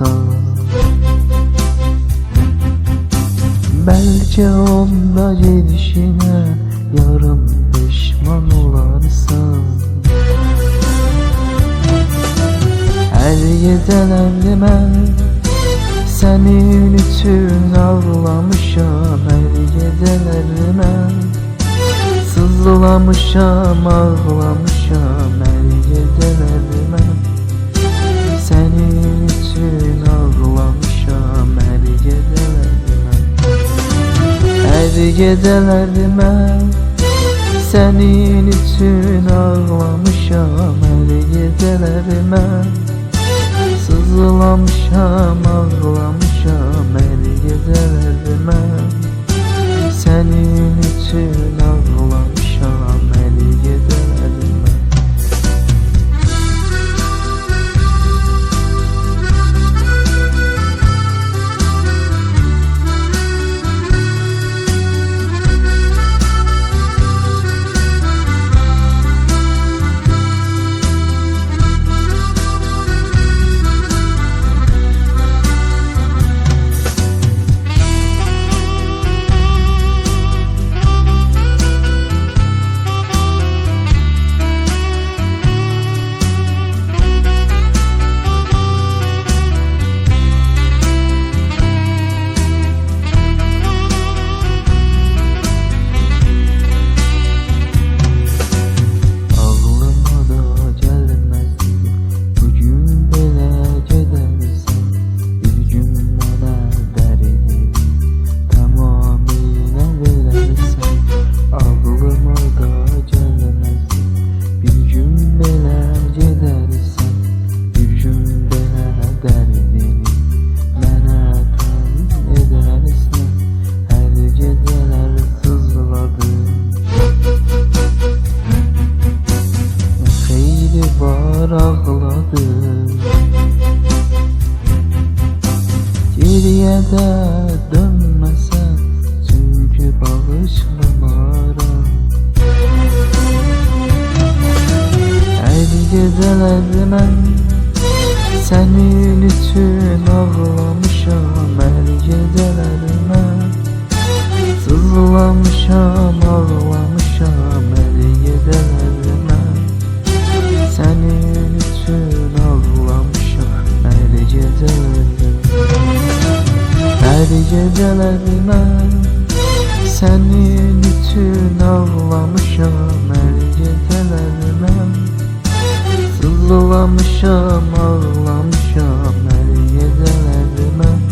masal Belki onda gidişine yarın pişman olarsan El yedelendim el Senin için ağlamışam El yedelendim el Sızlamışam ağlamışam. gecelerime Senin için ağlamam. gecelerime Senin için ağlamışam her gecelerime Sızlamışam ağlamışam her gecelerime Senin için ağlamışam her gecelerime Her gecelerime Senin için ağlamışam her gecelerime Ağlamışam ağlamışam her yedelerime